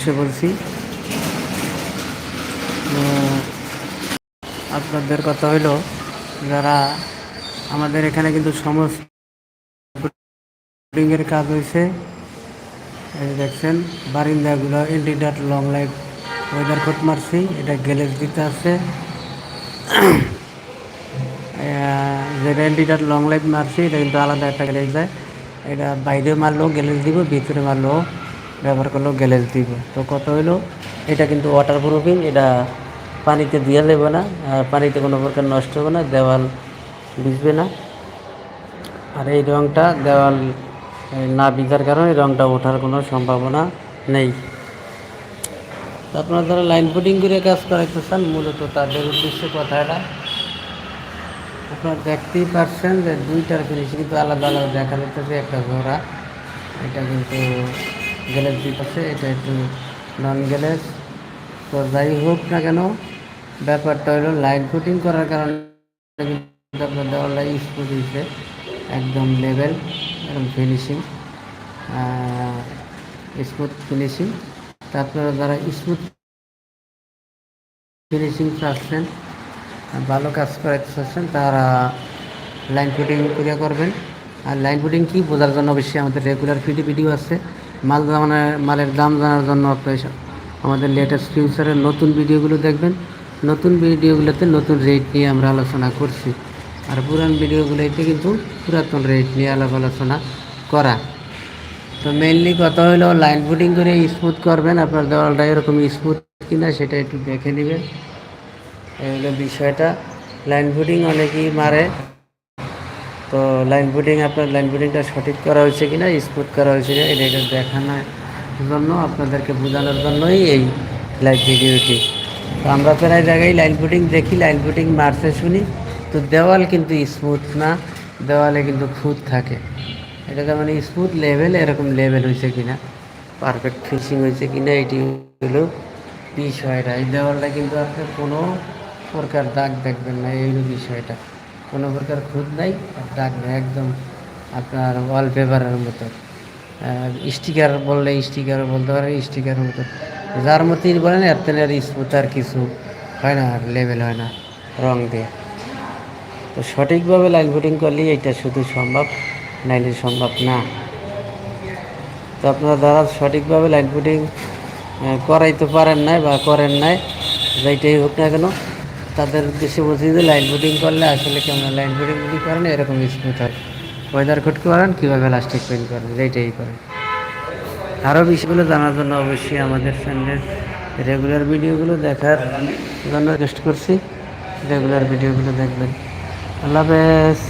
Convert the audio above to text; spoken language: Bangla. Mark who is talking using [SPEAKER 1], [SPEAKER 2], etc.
[SPEAKER 1] উদ্দেশ্যে বলছি। আপনাদের কথা হইল, যারা আমাদের এখানে কিন্তু সমস্ত কাজ হয়েছে দেখছেন, বারিন্দাগুলো ইন্ডিডার লং লাইফ ওয়েদার কোট মারছি, এটা গ্যালেজ দিতে আছে। যেটা ইন্ডিডার লং লাইফ মারছি, এটা কিন্তু আলাদা একটা গ্যালেজ দেয়। এটা বাইরে মারলেও গ্যালেজ দিব, ভিতরে মারলেও ব্যবহার করলেও গ্যালেজ দিব। তো কত হইল, এটা কিন্তু ওয়াটার প্রুফিং এটা পানিতে দিয়ে দেবে না, আর পানিতে কোনো প্রকার নষ্ট হবে না, দেওয়াল ভিজবে না। আর এই রঙটা দেওয়াল না ভিজার কারণে রংটা ওঠার কোনো সম্ভাবনা নেই। আপনারা যারা লাইন পুটিং করে কাজ করাইতে চান মূলত তাদের উদ্দেশ্যে কথা এটা আপনারা দেখতেই পারছেন যে দুইটার ফিনিশিং কিন্তু আলাদা আলাদা দেখা যাচ্ছে একটা ঘোড়া, এটা কিন্তু গ্যালেজ আছে এটা একটু নন গ্যালেজ তো যাই হোক না কেন, ব্যাপারটা হলো লাইন ফুটিং করার কারণে কিন্তু আপনার দেওয়ালটা স্মুথ হয়েছে একদম লেভেল একদম ফিনিশিং স্মুথ ফিনিশিং তা আপনারা যারা স্মুথ ফিনিশিং চাচ্ছেন, ভালো কাজ করাতে চাচ্ছেন, তারা লাইন ফিটিং করে করবেন। আর লাইন ফিটিং কি, বোঝার জন্য অবশ্যই আমাদের রেগুলার ফিডি ভিডিও আছে। মাল জানানোর মালের দাম জানার জন্য আপনি আমাদের লেটেস্ট ফিউচারের নতুন ভিডিওগুলো দেখবেন। নতুন ভিডিওগুলোতে নতুন রেট নিয়ে আমরা আলোচনা করছি। আর পুরান ভিডিওগুলোতে কিন্তু পুরাতন রেট নিয়ে আলাপ আলোচনা করা। তো মেনলি কথা হলো লাইন ফুটিং করে স্মুথ করবেন। আপনার দেওয়ালটা এরকম স্মুথ কিনা সেটা একটু দেখে নেবেন। এই হলো বিষয়টা। লাইন ফুটিং অনেকেই মারে। তো লাইন বুটিং আপনার লাইন বুটিংটা সঠিক করা হয়েছে কি না স্মুথ করা হয়েছে কিনা, এটা এটা দেখানোর জন্য আপনাদেরকে বোঝানোর জন্যই এই লাইভ ভিডিওটি তো আমরা প্রায় জায়গায় লাইন বুটিং দেখি লাইন বুটিং মারতে শুনি। তো দেওয়াল কিন্তু স্মুথ না, দেওয়ালে কিন্তু খুঁত থাকে। এটা তার মানে স্মুথ লেভেল এরকম লেভেল হয়েছে কিনা পারফেক্ট ফিনিশিং হয়েছে কিনা, এটি হলো বিষয়টা। এই দেওয়ালটা কিন্তু আপনার কোনো প্রকার দাগ দেখবেন না, এই বিষয়টা। কোনো প্রকার খুঁত নাই, আর দাগ একদম আপনার ওয়ালপেপারের মতো। স্টিকার বললে স্টিকার বলতে পারেন স্টিকারের মতো। যার মতোই বলেন এর আর স্মুথ আর কিছু হয় না, আর লেভেল হয় না, রং দিয়ে। তো সঠিকভাবে লাইন ফুটিং করলেই এটা শুধু সম্ভব, নাইলে সম্ভব না। তো আপনারা যারা সঠিকভাবে লাইন ফুটিং করাইতে পারেন নাই বা করেন নাই যেটাই হোক না কেন তাদের উদ্দেশ্যে বলছি যে লাইন বুটিং করলে আসলে কেমন লাইন ফুটিং যদি করেন, এরকম স্মুথ হয়। ওয়েদার কোট করেন কীভাবে লাস্টিক পেন্ট করেন? এইটাই করেন। আরও বিষয়গুলো জানার জন্য অবশ্যই আমাদের চ্যানেলের রেগুলার ভিডিওগুলো দেখার জন্য রিকোয়েস্ট করছি। রেগুলার ভিডিওগুলো দেখবেন। আল্লাহ হাফেজ।